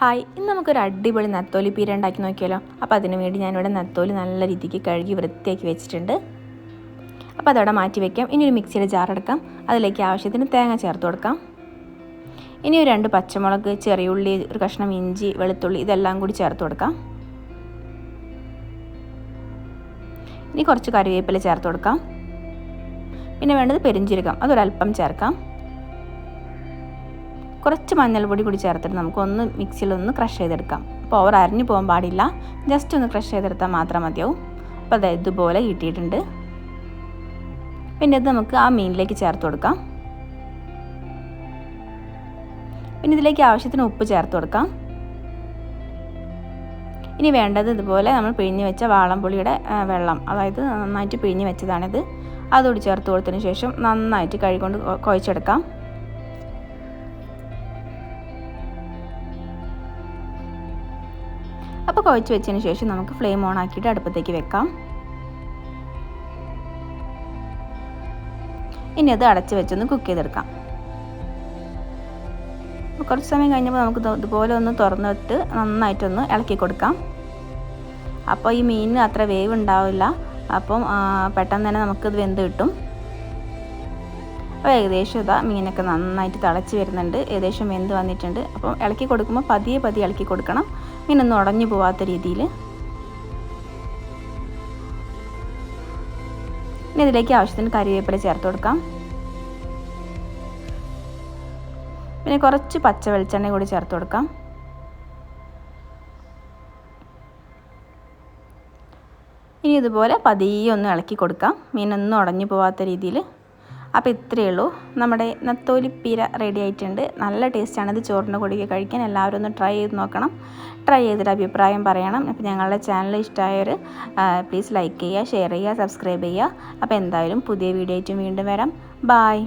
Hi ഇന്ന് നമുക്കൊരു അടിപൊളി നത്തോലി പീര ഉണ്ടാക്കി നോക്കിയാലോ? അപ്പോൾ അതിന് വേണ്ടി ഞാനിവിടെ നത്തോലി നല്ല രീതിക്ക് കഴുകി വൃത്തിയാക്കി വെച്ചിട്ടുണ്ട്. അപ്പോൾ അതവിടെ മാറ്റി വയ്ക്കാം ഇനി ഒരു മിക്സിയുടെ ജാർ എടുക്കാം. അതിലേക്ക് ആവശ്യത്തിന് തേങ്ങ ചേർത്ത് കൊടുക്കാം. ഇനി ഒരു രണ്ട് പച്ചമുളക് ചെറിയുള്ളി ഒരു കഷ്ണം ഇഞ്ചി വെളുത്തുള്ളി ഇതെല്ലാം കൂടി ചേർത്ത് കൊടുക്കാം. ഇനി കുറച്ച് കറിവേപ്പില ചേർത്ത് കൊടുക്കാം. പിന്നെ വേണ്ടത് പെരിഞ്ചീരകം. അതൊരല്പം ചേർക്കാം. കുറച്ച് മഞ്ഞൾപ്പൊടി കൂടി ചേർത്തിട്ട് നമുക്കൊന്ന് മിക്സിയിലൊന്ന് ക്രഷ് ചെയ്തെടുക്കാം. അപ്പോൾ ഓവർ അരഞ്ഞു പോകാൻ പാടില്ല. ജസ്റ്റ് ഒന്ന് ക്രഷ് ചെയ്തെടുത്താൽ മാത്രം മതിയാവും. അപ്പോൾ അത് ഇതുപോലെ കിട്ടിയിട്ടുണ്ട്. പിന്നെ ഇത് നമുക്ക് ആ മീനിലേക്ക് ചേർത്ത് കൊടുക്കാം. പിന്നെ ഇതിലേക്ക് ആവശ്യത്തിന് ഉപ്പ് ചേർത്ത് കൊടുക്കാം. ഇനി വേണ്ടത് ഇതുപോലെ നമ്മൾ പിഴിഞ്ഞ് വെച്ച വാളംപുളിയുടെ വെള്ളം അതായത് നന്നായിട്ട് പിഴിഞ്ഞ് വെച്ചതാണിത്. അതുകൂടി ചേർത്ത് കൊടുത്തതിന് ശേഷം നന്നായിട്ട് കഴുകൊണ്ട് കുഴച്ചെടുക്കാം. അപ്പോൾ കുഴച്ച് വെച്ചതിന് ശേഷം നമുക്ക് ഫ്ലെയിം ഓൺ ആക്കിയിട്ട് അടുപ്പത്തേക്ക് വെക്കാം. ഇനി അത് അടച്ച് വെച്ചൊന്ന് കുക്ക് ചെയ്തെടുക്കാം. കുറച്ച് സമയം കഴിഞ്ഞപ്പോൾ നമുക്ക് ഇതുപോലെ ഒന്ന് തുറന്നിട്ട് നന്നായിട്ടൊന്ന് ഇളക്കി കൊടുക്കാം. അപ്പോൾ ഈ മീനിന് അത്ര വേവ് ഉണ്ടാവില്ല അപ്പം പെട്ടെന്ന് തന്നെ നമുക്കിത് വെന്ത് കിട്ടും. അപ്പോൾ ഏകദേശം ഇതാ മീനൊക്കെ നന്നായിട്ട് തിളച്ച് വരുന്നുണ്ട്. ഏകദേശം വെന്ത് വന്നിട്ടുണ്ട്. അപ്പം ഇളക്കി കൊടുക്കുമ്പോൾ പതിയെ പതിയെ ഇളക്കി കൊടുക്കണം. മീനൊന്നും ഉടഞ്ഞു പോവാത്ത രീതിയിൽ. ഇനി ഇതിലേക്ക് ആവശ്യത്തിന് കറിവേപ്പില ചേർത്ത് കൊടുക്കാം. പിന്നെ കുറച്ച് പച്ച വെളിച്ചെണ്ണ കൂടി ചേർത്ത് കൊടുക്കാം. ഇനി ഇതുപോലെ പതിയെ ഒന്ന് ഇളക്കി കൊടുക്കാം. മീനൊന്നും ഉടഞ്ഞു പോവാത്ത രീതിയിൽ. അപ്പോൾ ഇത്രയേ ഉള്ളൂ. നമ്മുടെ നത്തോലിപ്പീര റെഡി ആയിട്ടുണ്ട്. നല്ല ടേസ്റ്റാണ് ഇത് ചോറിന്റെ കൂടെ കഴിക്കാൻ എല്ലാവരും ഒന്ന് ട്രൈ ചെയ്ത് നോക്കണം. ട്രൈ ചെയ്തിട്ട് അഭിപ്രായം പറയണം. അപ്പോൾ ഞങ്ങളുടെ ചാനൽ ഇഷ്ടമായവർ പ്ലീസ് ലൈക്ക് ചെയ്യുക ഷെയർ ചെയ്യുക സബ്സ്ക്രൈബ് ചെയ്യുക. അപ്പോൾ എന്തായാലും പുതിയ വീഡിയോ ആയിട്ടും വീണ്ടും വരാം. ബായ്